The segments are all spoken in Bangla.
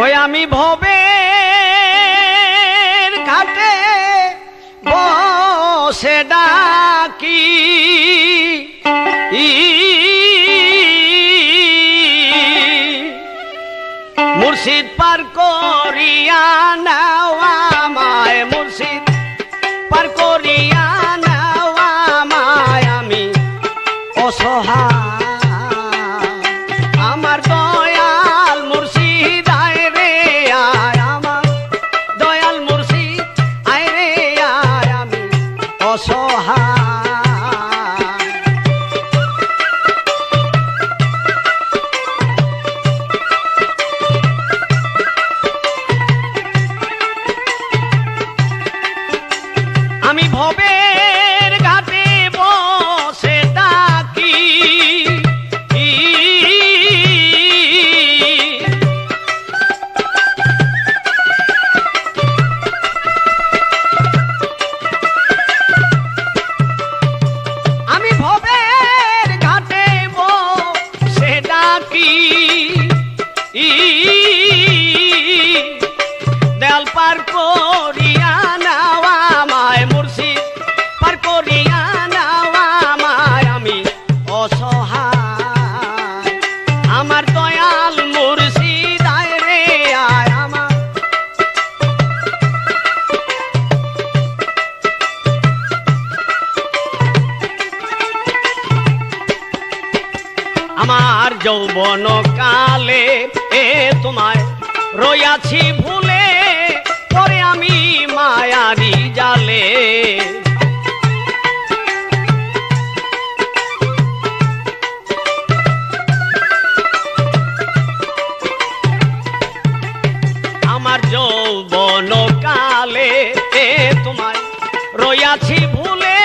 ওই আমি ভবে ঘাটে বসে ডাকি। মুর্শিদ পার করিয়া নাও আমায় মুর্শিদ পার করিয়া যৌবন কালে এ তোমায় রইয়াছি ভুলে, পরে আমি মায়ারি জালে। আমার যৌবন কালে এ তোমায় রইয়াছি ভুলে,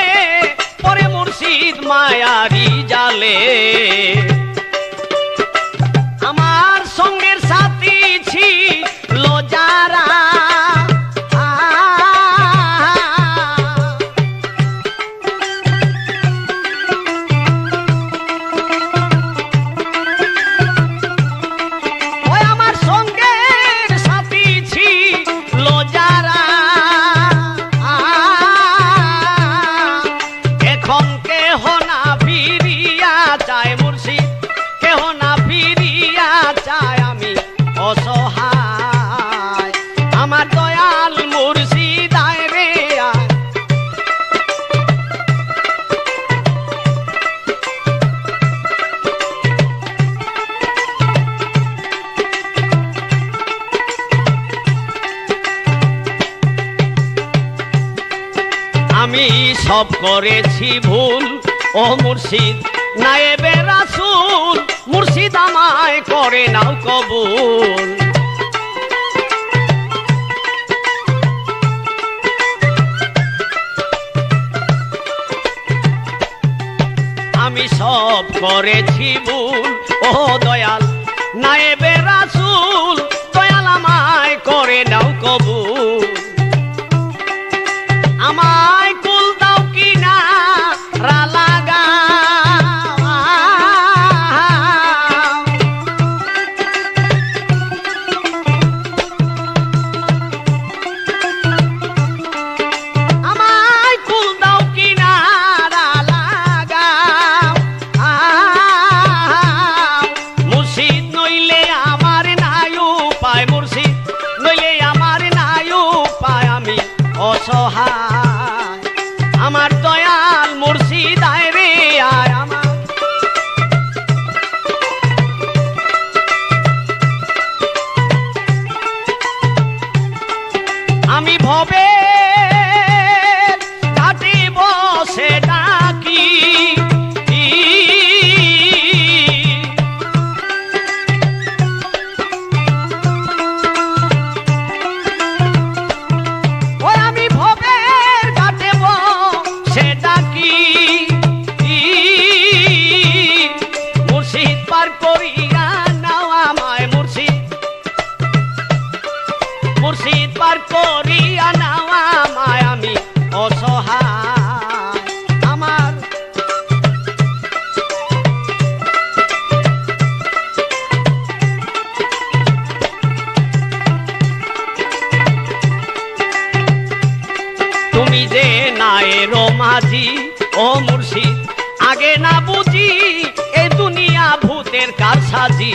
পরে মুর্শিদ মায়ারি জালে। সব করেছি ভুল। ও মুর্শিদ, নায়েবে রাসুল, মুর্শিদ আমায় করে নাও কবুল। আমি সব করেছি ভুল। ও দয়াল, নায়েবে রাসুল, দয়াল আমায় করে নাও কবুল। করিয়া কারসাজি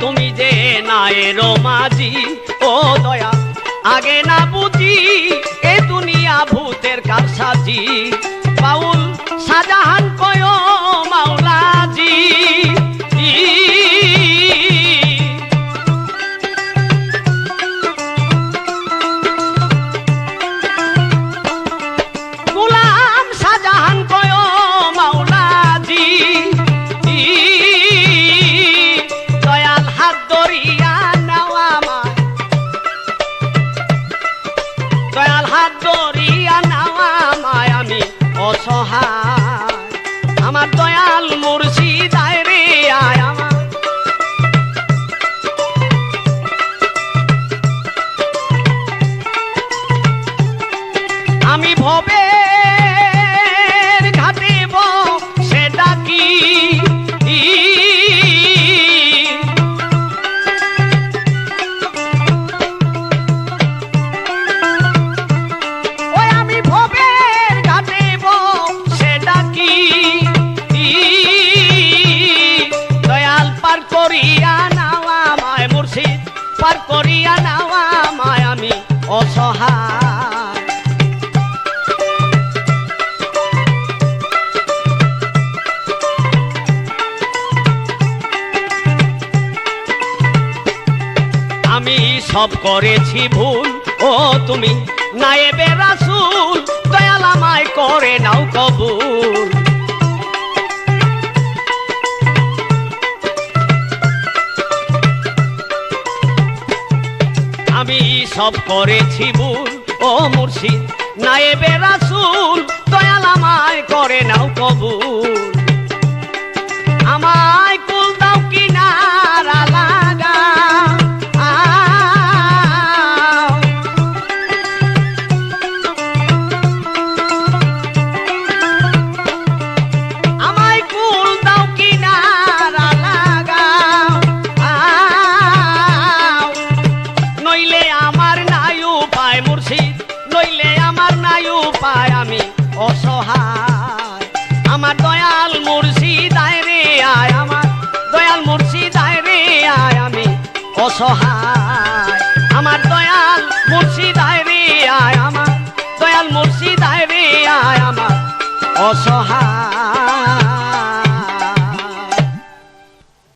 তুমি যে না এরো মাঝি, ও দয়া, আগে না বুঝি এ দুনিয়া ভূতের কারসাজি। বাউল শাহজাহান করে মাওলাজি অসহায় করিয়া নাওয়া মায় আমি অসহায়। আমি সব করেছি ভুল, ও তুমি নায়েবে রাসুল, দয়াল আমায় করে নাও কবুল। সব করেছি ভুল। ও মুর্শিদ নায়েবে রাসুল দয়াল আমায় করে নাও কবুল। অসহায় আমার দয়াল মুর্শিদ আয় রে আয় আমার। দয়াল মুর্শিদ আয় রে আয় আমার। অসহায়